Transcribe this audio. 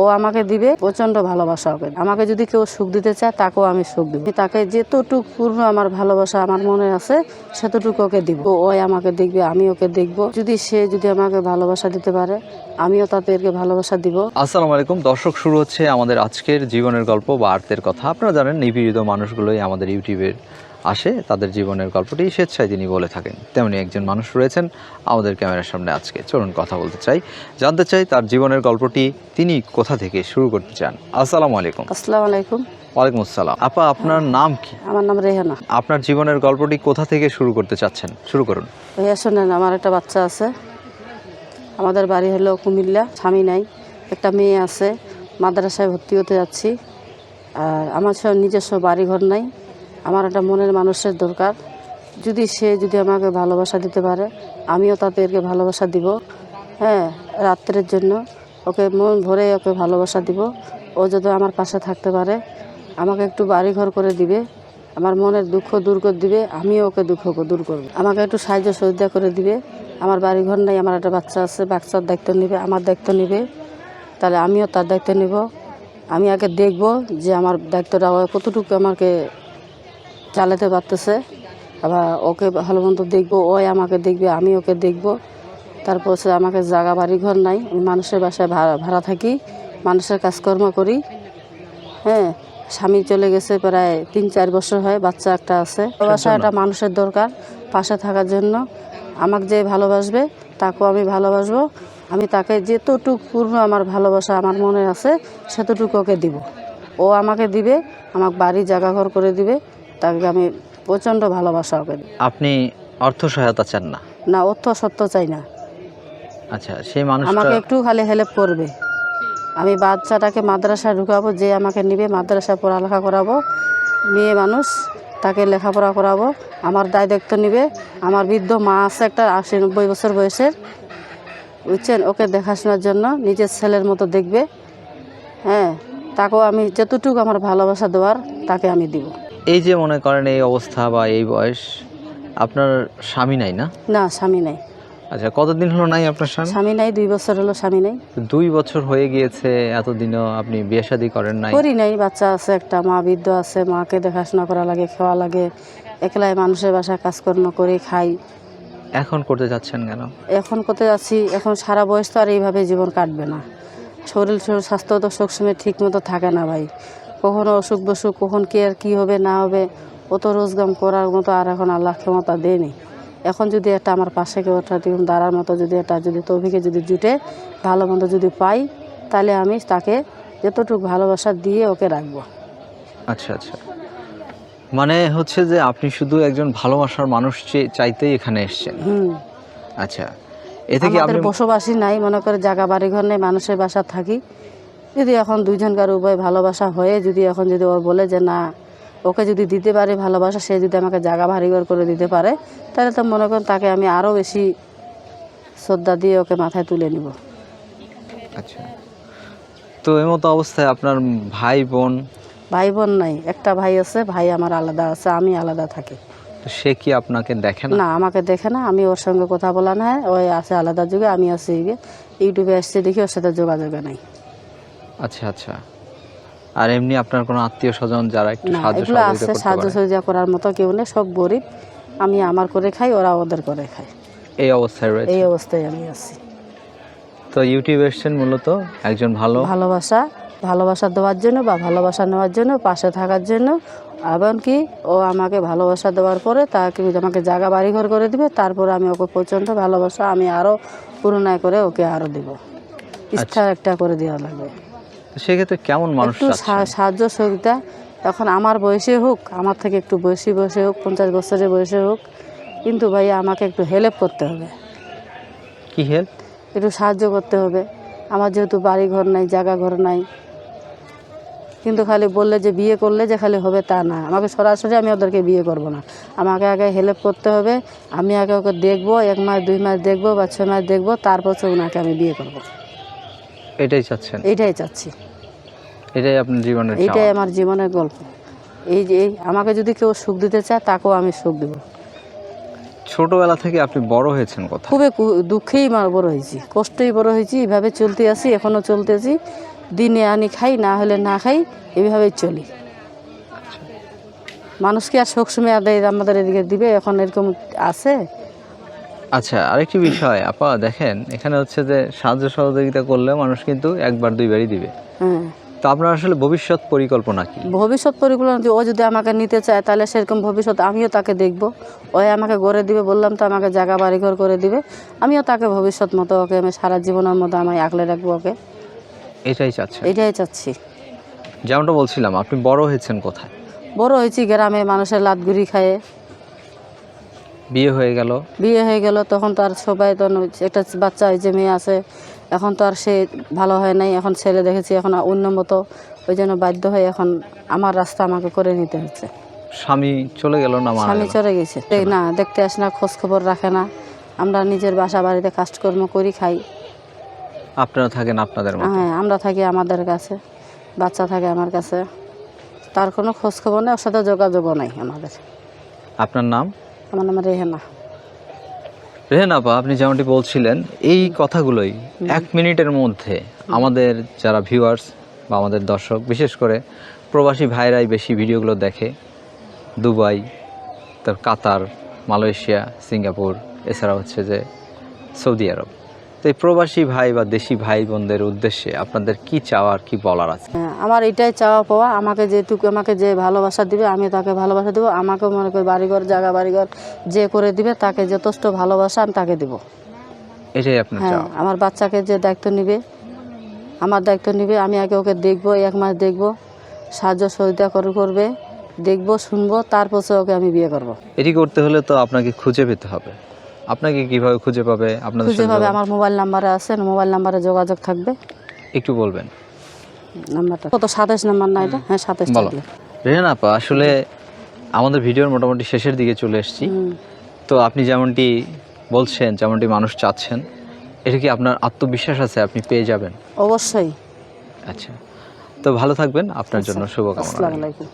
ও আমাকে দিবে প্রচণ্ড ভালোবাসা ওকে। আমাকে যদি কেউ সুখ দিতে চায়, তাকেও আমি সুখ দিব। তাকে যেতটুক পূর্ণ আমার ভালোবাসা আমার মনে আছে, সেতটুকু ওকে দিব। ওই আমাকে দেখবে, আমি ওকে দেখব। যদি সে যদি আমাকে ভালোবাসা দিতে পারে, আমিও তাদেরকে ভালোবাসা দিব। আসসালামু আলাইকুম। দর্শক, শুরু হচ্ছে আমাদের আজকের জীবনের গল্প বা আর্তের কথা। আপনারা জানেন নিপীড়িত মানুষগুলোই আমাদের ইউটিউবের আসে তাদের জীবনের গল্পটি স্বেচ্ছায় তিনি বলে থাকেন। তেমনি একজন মানুষ রয়েছেন আমাদের ক্যামেরার সামনে আজকে। চলুন কথা বলতে চাই। জানতে চাই তার জীবনের গল্পটি তিনি কোথা থেকে শুরু করতে চান। আসসালামু আলাইকুম। আসসালামু আলাইকুম। ওয়ালাইকুম আসসালাম। আপা আপনার নাম কি? আমার নাম রেহানা। আপনার জীবনের গল্পটি কোথা থেকে শুরু করতে চাচ্ছেন? শুরু করুন। ভাইয়া শোনেন আমার একটা বাচ্চা আছে। আমাদের বাড়ি হলো কুমিল্লা স্বামী নাই। একটা মেয়ে আছে। মাদ্রাসায় ভর্তি হতে যাচ্ছি। আর আমার সব নিজস্ব বাড়িঘর নাই। আমার একটা মনের মানুষের দরকার। যদি সে যদি আমাকে ভালোবাসা দিতে পারে, আমিও তাদেরকে ভালোবাসা দিব হ্যাঁ রাত্রের জন্য। ওকে মন ভরে ওকে ভালোবাসা দিব। ও যদি আমার পাশে থাকতে পারে, আমাকে একটু বাড়িঘর করে দিবে, আমার মনের দুঃখ দূর করে দিবে, আমিও ওকে দুঃখ দূর করব। আমাকে একটু সাহায্য সহযোগিতা করে দিবে। আমার বাড়ি ঘর নাই, আমার একটা বাচ্চা আছে, বাচ্চার দায়িত্ব নেবে, আমার দায়িত্ব নেবে। তাহলে আমিও তার দায়িত্ব নেব। আমি আগে দেখব যে আমার দায়িত্বটা কতটুকু আমাকে চালাতে পারতেছে। আবার ওকে ভালো মন্দ দেখব ওই আমাকে দেখবে আমি ওকে দেখব। তারপর সে আমাকে জায়গা বাড়ি ঘর নাই আমি মানুষের বাসায় ভাড়া ভাড়া থাকি মানুষের কাজকর্ম করি। হ্যাঁ স্বামী চলে গেছে প্রায় তিন চার বছর হয় বাচ্চা একটা আছে। বাসায় একটা মানুষের দরকার পাশে থাকার জন্য। আমাকে যে ভালোবাসবে তাকেও আমি ভালোবাসবো। আমি তাকে যেতটুক পূর্ণ আমার ভালোবাসা আমার মনে আছে সেতটুকু ওকে দিব। ও আমাকে দিবে আমাকে বাড়ি জায়গা ঘর করে দিবে। তাকে আমি প্রচণ্ড ভালোবাসা ওকে দিই। আপনি অর্থ সহায়তা চান না? না অর্থ সত্য চাই না। আচ্ছা সেই মানুষ আমাকে একটু খালি হেল্প করবে। আমি বাচ্চাটাকে মাদ্রাসায় ঢুকাবো যে আমাকে নিবে মাদ্রাসায় পড়ালেখা করাবো মেয়ে মানুষ তাকে লেখাপড়া করাবো আমার দায় দায়িত্ব নিবে। আমার বৃদ্ধ মা আছে একটা আশি নব্বই বছর বয়সের। বুঝছেন? ওকে দেখাশোনার জন্য নিজের ছেলের মতো দেখবে। হ্যাঁ তাকেও আমি যতটুকু আমার ভালোবাসা দেওয়ার তাকে আমি দিব। এই যে মনে করেন এই অবস্থা বা এই বয়স আপনার স্বামী নাই না? না স্বামী নাই। আচ্ছা কতদিন হলো নাই আপনার স্বামী? স্বামী নাই দুই বছর হলো স্বামী নাই। দুই বছর হয়ে গিয়েছে এতদিনও আপনি বিয়ে শাদী করেন নাই। করি নাই বাচ্চা আছে একটা মা বৃদ্ধ আছে মাকে দেখাশোনা করা লাগে খাওয়া লাগে একলাই মানুষের বাসায় কাজকর্ম করে খাই। এখন করতে যাচ্ছেন কেন? এখন করতে যাচ্ছি এখন সারা বয়স তো আর এইভাবে জীবন কাটবে না। শরীর শরীর স্বাস্থ্য তো সবসময় ঠিক মতো থাকে না ভাই। কখনো অসুখ বসুখ কখন কে আর কী হবে না হবে অত রোজগাম করার মতো আর এখন আল্লাহ ক্ষমতা দেয়নি। এখন যদি একটা আমার পাশে কেউ একটা দাঁড়ার মতো যদি একটা যদি তৌফিকে যদি জুটে ভালো মন্দ যদি পাই তাহলে আমি তাকে যতটুকু ভালোবাসা দিয়ে ওকে রাখব। আচ্ছা আচ্ছা। মানে হচ্ছে যে আপনি শুধু একজন ভালোবাসার মানুষ চাইতেই এখানে এসেছেন। হুম। আচ্ছা এতে কি আপনি আমাদের বসবাসী নাই মনে করে জায়গা বাড়ি ঘর নেই মানুষের বাসা থাকি। যদি এখন দুইজনকার উভয় ভালোবাসা হয়ে যদি এখন যদি ও বলে যে না ওকে যদি দিতে পারে ভালোবাসা সে যদি আমাকে জায়গা ঘর করে দিতে পারে তাহলে তো মনে করেন তাকে আমি আরও বেশি শ্রদ্ধা দিয়ে ওকে মাথায় তুলে নিব। আচ্ছা। তো এই মতো অবস্থায় আপনার ভাই বোন? ভাই বোন নাই একটা ভাই আছে ভাই আমার আলাদা আছে আমি আলাদা থাকি। তো সে কি আপনাকে দেখে না? না আমাকে দেখে না আমি ওর সঙ্গে কথা বলা না ওই আছে আলাদা যুগে আমি আছি ইউটিউবে আসছে দেখি ওর সাথে যোগাযোগে নাই। আচ্ছা আচ্ছা। আর এমনি আপনার কোনো আত্মীয় স্বজন যারা একটু সাহায্য এগুলো আছে সাহায্য সহযোগিতা করার মতো কেউ নেই সব গরিব। আমি আমার করে খাই ওরা ওদের করে খায়। এই অবস্থায় রয়েছে? এই অবস্থায় আমি আছি। তো ইউটিউব এসছেন মূলত একজন ভালো। ভালোবাসা ভালোবাসা দেওয়ার জন্য বা ভালোবাসা নেওয়ার জন্য পাশে থাকার জন্য। এমনকি ও আমাকে ভালোবাসা দেওয়ার পরে তাকে আমাকে জায়গা বাড়িঘর করে দিবে তারপরে আমি ওকে প্রচণ্ড ভালোবাসা আমি আরও পুরনায় করে ওকে আরও দিব। ইচ্ছা একটা করে দেওয়া লাগবে। সেক্ষেত্রে কেমন মানুষ একটু সাহায্য সহযোগিতা। এখন আমার বয়সে হোক আমার থেকে একটু বয়সী বয়সে হোক পঞ্চাশ বছরের বয়সে হোক কিন্তু ভাইয়া আমাকে একটু হেল্প করতে হবে। কি হেল্প একটু সাহায্য করতে হবে। আমার যেহেতু বাড়ি ঘর নাই জায়গা ঘর নাই কিন্তু খালি বললে যে বিয়ে করলে যে খালি হবে তা না। আমাকে সরাসরি আমি ওদেরকে বিয়ে করব না। আমাকে আগে হেল্প করতে হবে। আমি আগে ওকে দেখব এক মাস দুই মাস দেখব বা ছয় মাস দেখব তারপর ওনাকে আমি বিয়ে করব। এটাই চাচ্ছেন? এইটাই চাচ্ছি। এটাই আপনার জীবনের চাওয়া। আমার জীবনের গল্প। এই যে আমাকে যদি কেউ সুখ দিতে চায় তাকেও আমি সুখ দেবো। ছোটবেলা থেকে আপনি বড় হয়েছেন কোথায়? খুবই দুঃখেই বড় হয়েছি কষ্টেই বড় হয়েছি এভাবে চলতে আছি এখনও চলতেছি দিনে আনি খাই না হলে না খাই এইভাবেই চলি। মানুষকে আর সবসময় আদায় আমাদের এদিকে দিবে? এখন এরকম আছে? আচ্ছা আরেকটি বিষয় আপা দেখেন এখানে হচ্ছে যে সাহায্য সহযোগিতা করলে মানুষ কিন্তু একবার দুইবারই দিবে। হ্যাঁ। তো আপনার আসলে ভবিষ্যৎ পরিকল্পনা কি? ভবিষ্যৎ পরিকল্পনা ও যদি আমাকে নিতে চায় তাহলে সেরকম ভবিষ্যৎ আমিও তাকে দেখব। ওই আমাকে গড়ে দিবে বললাম তো আমাকে জায়গা বাড়িঘর করে দিবে। আমিও তাকে ভবিষ্যৎ মতো ওকে আমি সারা জীবনের মতো আমি আগলে রাখব ওকে। এটাই চাচ্ছেন? এটাই চাচ্ছি। যেমনটা বলছিলাম আপনি বড় হয়েছেন কোথায়? বড় হয়েছি গ্রামে মানুষের লাতগুড়ি খায়ে। বিয়ে হয়ে গেল? বিয়ে হয়ে গেল তখন তো আর সবাই তো একটা বাচ্চা হয়েছে মেয়ে আছে এখন তো আর সে ভালো হয় নাই। এখন ছেলে দেখেছি এখন অন্য মতো ওই জন্য বাধ্য হয়ে এখন আমার রাস্তা আমাকে করে নিতে হচ্ছে। স্বামী চলে গেল না স্বামী চলে গেছে। না দেখতে আসে না খোঁজ খবর রাখে না। আমরা নিজের বাসা বাড়িতে কাজকর্ম করি খাই। আপনারা থাকেন আপনাদের হ্যাঁ আমরা থাকি আমাদের কাছে বাচ্চা থাকে আমার কাছে। তার কোনো খোঁজ খবর নেই ওর সাথে যোগাযোগও নাই আমাদের। আপনার নাম? আমার নাম রেহেনা। রেহেন আপা আপনি যেমনটি বলছিলেন, এই কথাগুলোই এক মিনিটের মধ্যে আমাদের যারা ভিউয়ার্স বা আমাদের দর্শক, বিশেষ করে প্রবাসী ভাইরাই বেশি ভিডিওগুলো দেখে, দুবাই, তার কাতার, মালয়েশিয়া, সিঙ্গাপুর এছাড়া হচ্ছে যে সৌদি আরব। তো এই প্রবাসী ভাই বা দেশি ভাই বোনদের উদ্দেশ্যে আপনাদের কি চাওয়ার কি বলার আছে? হ্যাঁ, আমার এটাই চাওয়া পাওয়া। আমাকে যেটুকু আমাকে যে ভালোবাসা দিবে আমি তাকে ভালোবাসা দেবো। আমাকে মনে করি বাড়িঘর জায়গা বাড়িঘর যে করে দিবে তাকে যথেষ্ট ভালোবাসা আমি তাকে দেবো। এটাই আপনার হ্যাঁ আমার বাচ্চাকে যে দায়িত্ব নিবে আমার দায়িত্ব নিবে আমি আগে ওকে দেখব এক মাস দেখব সাহায্য সহযোগিতা করে করবে দেখব শুনব তারপর ওকে আমি বিয়ে করব। এটি করতে হলে তো আপনাকে খুঁজে পেতে হবে। আপনাকে কীভাবে খুঁজে পাবে আপনাদের খুঁজে পাবে আমার মোবাইল নাম্বারে আছে মোবাইল নাম্বারে যোগাযোগ থাকবে। একটু বলবেন। নাম্বারটা কত? সাতাশ নাম্বার না এটা? হ্যাঁ সাতাশ রেহান আপা আসলে আমাদের ভিডিওর মোটামুটি শেষের দিকে চলে এসেছি। তো আপনি যেমনটি বলছেন যেমনটি মানুষ চাচ্ছেন এটা কি আপনার আত্মবিশ্বাস আছে? আপনি পেয়ে যাবেন। অবশ্যই। আচ্ছা। তো ভালো থাকবেন। আপনার জন্য শুভকামনা আসসালামু আলাইকুম।